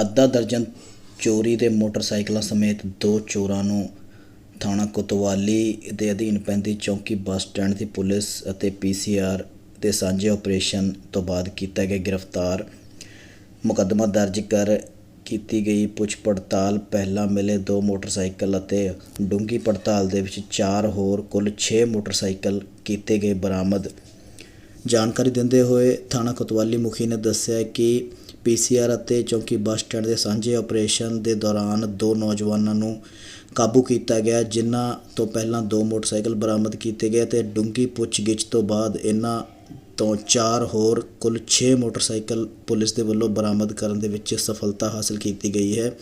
ਅੱਧਾ ਦਰਜਨ ਚੋਰੀ ਦੇ ਮੋਟਰਸਾਈਕਲਾਂ ਸਮੇਤ ਦੋ ਚੋਰਾਂ ਨੂੰ ਥਾਣਾ ਕੋਤਵਾਲੀ ਦੇ ਅਧੀਨ ਪੈਂਦੀ ਚੌਂਕੀ ਬੱਸ ਸਟੈਂਡ ਦੀ ਪੁਲਿਸ ਅਤੇ ਪੀਸੀਆਰ ਦੇ ਸਾਂਝੇ ਆਪਰੇਸ਼ਨ ਤੋਂ ਬਾਅਦ ਕੀਤਾ ਗਿਆ ਗ੍ਰਿਫਤਾਰ। ਮੁਕੱਦਮਾ ਦਰਜ ਕਰ ਕੀਤੀ ਗਈ ਪੁੱਛ ਪੜਤਾਲ ਪਹਿਲਾਂ ਮਿਲੇ ਦੋ ਮੋਟਰਸਾਈਕਲ ਅਤੇ ਡੂੰਗੀ ਪੜਤਾਲ ਦੇ ਵਿੱਚ ਚਾਰ ਹੋਰ ਕੁੱਲ 6 ਮੋਟਰਸਾਈਕਲ ਕੀਤੇ ਗਏ ਬਰਾਮਦ। ਜਾਣਕਾਰੀ ਦਿੰਦੇ ਹੋਏ ਥਾਣਾ ਕੋਤਵਾਲੀ ਮੁਖੀ ਨੇ ਦੱਸਿਆ ਕਿ ਪੀਸੀਆਰ ਅਤੇ ਚੌਂਕੀ ਬੱਸ ਸਟੈਂਡ ਦੇ ਸਾਂਝੇ ਆਪਰੇਸ਼ਨ ਦੇ ਦੌਰਾਨ ਦੋ ਨੌਜਵਾਨਾਂ ਨੂੰ ਕਾਬੂ ਕੀਤਾ ਗਿਆ, ਜਿਨ੍ਹਾਂ ਤੋਂ ਪਹਿਲਾਂ ਦੋ ਮੋਟਰਸਾਈਕਲ ਬਰਾਮਦ ਕੀਤੇ ਗਏ ਤੇ ਡੂੰਘੀ ਪੁੱਛਗਿੱਛ ਤੋਂ ਬਾਅਦ ਇਹਨਾਂ ਤੋਂ ਚਾਰ ਹੋਰ, ਕੁੱਲ 6 ਮੋਟਰਸਾਈਕਲ ਪੁਲਿਸ ਦੇ ਵੱਲੋਂ ਬਰਾਮਦ ਕਰਨ ਦੇ ਵਿੱਚ ਸਫਲਤਾ ਹਾਸਲ ਕੀਤੀ ਗਈ ਹੈ।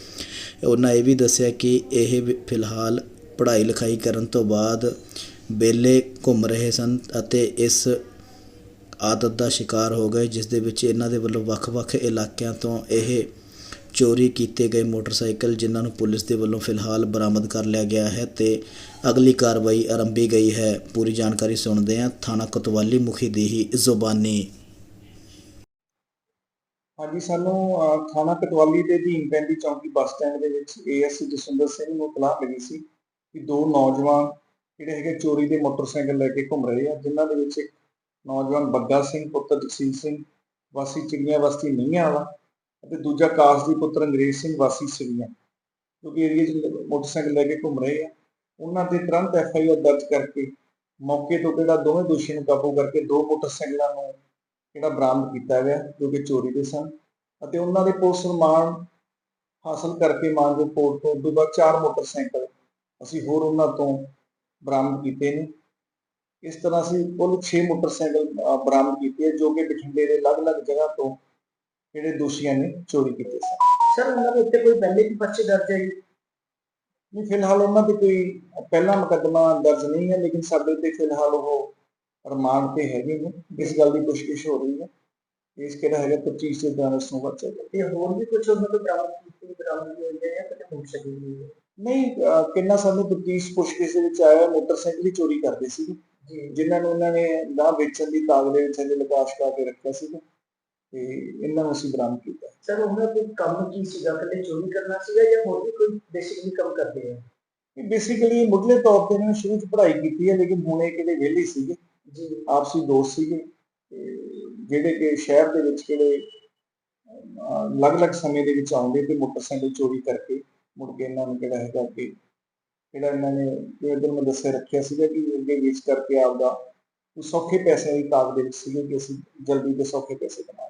ਉਹਨਾਂ ਇਹ ਵੀ ਦੱਸਿਆ ਕਿ ਇਹ ਵੀ ਫਿਲਹਾਲ ਪੜ੍ਹਾਈ ਲਿਖਾਈ ਕਰਨ ਤੋਂ ਬਾਅਦ ਬੇਲੇ ਘੁੰਮ ਰਹੇ ਸਨ ਅਤੇ ਇਸ ਆਦਤ ਦਾ ਸ਼ਿਕਾਰ ਹੋ ਗਏ ਜਿਸ ਦੇ ਵਿੱਚ ਇਹਨਾਂ ਦੇ ਵੱਲੋਂ ਵੱਖ-ਵੱਖ ਇਲਾਕਿਆਂ ਤੋਂ ਇਹ ਚੋਰੀ ਕੀਤੇ ਗਏ ਮੋਟਰਸਾਈਕਲ ਜਿਨ੍ਹਾਂ ਨੂੰ ਪੁਲਿਸ ਦੇ ਵੱਲੋਂ ਫਿਲਹਾਲ ਬਰਾਮਦ ਕਰ ਲਿਆ ਗਿਆ ਹੈ ਤੇ ਅਗਲੀ ਕਾਰਵਾਈ ਆਰੰਭੀ ਗਈ ਹੈ। ਪੂਰੀ ਜਾਣਕਾਰੀ ਸੁਣਦੇ ਹਾਂ। ਥਾਣਾ ਕੋਤਵਾਲੀ ਮੁਖੀ ਦੀ ਹੀ ਜ਼ੁਬਾਨੀ। ਹਾਂਜੀ ਸਾਨੂੰ ਅਹ, ਥਾਣਾ ਕਟਵਾਲੀ ਦੇ ਅਧੀਨ ਪੈਂਦੀ ਚੌਂਕੀ ਬੱਸ ਸਟੈਂਡ ਦੇ ਵਿੱਚ ਏਐਸਸੀ ਜਸਵਿੰਦਰ ਸਿੰਘ ਨੂੰ ਇਤਲਾਹ ਮਿਲੀ ਸੀ ਕਿ ਦੋ ਨੌਜਵਾਨ ਜਿਹੜੇ ਹੈਗੇ ਚੋਰੀ ਦੇ ਮੋਟਰਸਾਈਕਲ ਲੈ ਕੇ ਘੁੰਮ ਰਹੇ ਆ ਜਿਨ੍ਹਾਂ ਦੇ ਵਿੱਚ ਇੱਕ ਨੌਜਵਾਨ ਬੱਗਾ ਸਿੰਘ, ਪੁੱਤਰ ਜਗਸੀਰ ਸਿੰਘ, ਵਾਸੀ ਚਿੜੀਆਂ ਬਸਤੀ ਨਹੀਂ ਆਵਾ ਅਤੇ ਦੂਜਾ ਕਾਸਦੀ ਪੁੱਤਰ ਅੰਗਰੇਜ਼ ਸਿੰਘ, ਵਾਸੀ ਸਿਵੀਆਂ ਕਿਉਂਕਿ ਏਰੀਏ 'ਚ ਮੋਟਰਸਾਈਕਲ ਲੈ ਕੇ ਘੁੰਮ ਰਹੇ ਆ। ਉਹਨਾਂ ਤੇ ਤੁਰੰਤ ਐਫ ਆਈ ਆਰ ਦਰਜ ਕਰਕੇ ਮੌਕੇ ਤੋਂ ਜਿਹੜਾ ਦੋਵੇਂ ਦੋਸ਼ੀਆਂ ਨੂੰ ਕਾਬੂ ਕਰਕੇ ਦੋ ਮੋਟਰਸਾਈਕਲਾਂ ਨੂੰ ਜਿਹੜਾ ਬਰਾਮਦ ਕੀਤਾ ਗਿਆ, ਜੋ ਕਿ ਚੋਰੀ ਦੇ ਸਨ ਅਤੇ ਉਹਨਾਂ ਦੇ ਪੁਲਿਸ ਰਿਮਾਂਡ ਹਾਸਲ ਕਰਕੇ ਮਾਨਜੋ ਕੋਰਟ ਤੋਂ ਉਦੋਂ ਬਾਅਦ ਚਾਰ ਮੋਟਰਸਾਈਕਲ ਅਸੀਂ ਹੋਰ ਉਹਨਾਂ ਤੋਂ ਬਰਾਮਦ ਕੀਤੇ ਨੇ। ਇਸ ਤਰ੍ਹਾਂ ਅਸੀਂ ਕੁੱਲ 6 ਮੋਟਰਸਾਈਕਲ ਬਰਾਮਦ ਕੀਤੇ ਜੋ ਕਿ ਬਠਿੰਡੇ ਦੇ ਅਲੱਗ-ਅਲੱਗ ਜਗ੍ਹਾ ਤੋਂ ਜਿਹੜੇ ਦੋਸ਼ੀਆਂ ਨੇ ਚੋਰੀ ਕੀਤੇ ਸਨ। ਸਰ ਉਹਨਾਂ ਦੇ ਉੱਤੇ ਕੋਈ ਪਹਿਲੇ ਵੀ ਪਰਚੇ ਦਰਜ ਹੈ? ਨਹੀਂ ਫਿਲਹਾਲ ਉਹਨਾਂ ਤੇ ਕੋਈ ਪਹਿਲਾ ਮੁਕੱਦਮਾ ਦਰਜ ਨਹੀਂ ਹੈ ਲੇਕਿਨ ਸਾਡੇ ਤੇ ਫਿਲਹਾਲ ਉਹ ਰਿਮਾਂਡ ਤੇ ਹੈਗੇ ਨੇ। ਇਸ ਗੱਲ ਦੀ ਪੁੱਛਗਿੱਛ ਹੋ ਰਹੀ ਹੈ। ਇਸ ਕਿਹੜਾ ਹੈਗਾ 25 ਦੇ ਦੌਰਾਨ ਉਸ ਨੂੰ ਬੱਚਾ ਤੇ ਹੋਰ ਵੀ ਕੁਝ ਉਹਨਾਂ ਤੋਂ ਬਰਾਮਦ ਕੀਤੀ ਬਰਾਮਦ ਹੋਈ ਹੈ ਜਾਂ ਕਿਤੇ ਹੋ ਸਕਦੀ ਹੈ ਨਹੀਂ ਕਿੰਨਾ ਸਾਨੂੰ ਤਫਤੀਸ਼ ਪੁੱਛਗਿੱਛ ਦੇ ਵਿੱਚ ਆਇਆ ਮੋਟਰਸਾਈਕਲ ਹੀ ਚੋਰੀ ਕਰਦੇ ਸੀ। ਜਿਨ੍ਹਾਂ ਨੂੰ ਉਹਨਾਂ ਨੇ ਗਾਂ ਵੇਚਣ ਦੀ ਤਾਕ ਦੇ ਵਿੱਚ ਇਹਦੇ ਲਕਾਸ਼ ਪਾ ਕੇ ਰੱਖਿਆ ਸੀ ਤੇ ਇਹਨਾਂ ਨੂੰ ਅਸੀਂ ਬਰਾਮਦ ਕੀਤਾ। ਸਰ ਉਹਨਾਂ ਦਾ ਕੰਮ ਕੀ ਸੀਗਾ? ਕੱਲੇ ਚੋਰੀ ਕਰਨਾ ਸੀਗਾ ਜਾਂ ਹੋਰ ਵੀ ਕੋਈ ਬੇਸਿਕਲੀ ਕੰਮ ਕਰਦੇ ਆ? ਬੇਸਿਕਲੀ ਮੁੱਢਲੇ ਤੌਰ ਤੇ ਇਹਨਾਂ ਨੇ ਸ਼ੁਰੂ ਚ ਪੜ੍ਹਾਈ ਕੀਤੀ ਹੈ ਲੇਕਿਨ ਹੁਣ ਇਹ ਕਿਤੇ ਵਿਹਲੇ ਸੀਗੇ? ਜੀ। ਆਪਸੀ ਦੋਸਤ ਸੀਗੇ ਜਿਹੜੇ ਕਿ ਸ਼ਹਿਰ ਦੇ ਵਿੱਚ ਕਿਹੜੇ ਅਲੱਗ-ਅਲੱਗ ਸਮੇਂ ਦੇ ਵਿੱਚ ਆਉਂਦੇ ਤੇ ਮੋਟਰਸਾਈਕਲ ਚੋਰੀ ਕਰਕੇ ਮੁੜ ਕੇ ਇਹਨਾਂ ਨੂੰ ਕਿਹੜਾ ਹੈਗਾ ਕਿ ਜਿਹੜਾ ਇਹਨਾਂ ਨੇ ਜਿਵੇਂ ਤੁਹਾਨੂੰ ਮੈਂ ਦੱਸਿਆ, ਰੱਖਿਆ ਸੀਗਾ ਕਿ ਅੱਗੇ ਵੇਚ ਕਰਕੇ ਆਪਦਾ ਸੌਖੇ ਪੈਸੇ ਦੀ ਤਾਕ ਦੇ ਵਿੱਚ ਸੀਗੇ ਕਿ ਅਸੀਂ ਜਲਦੀ ਤੇ ਸੌਖੇ ਪੈਸੇ ਕਮਾਵਾਂਗੇ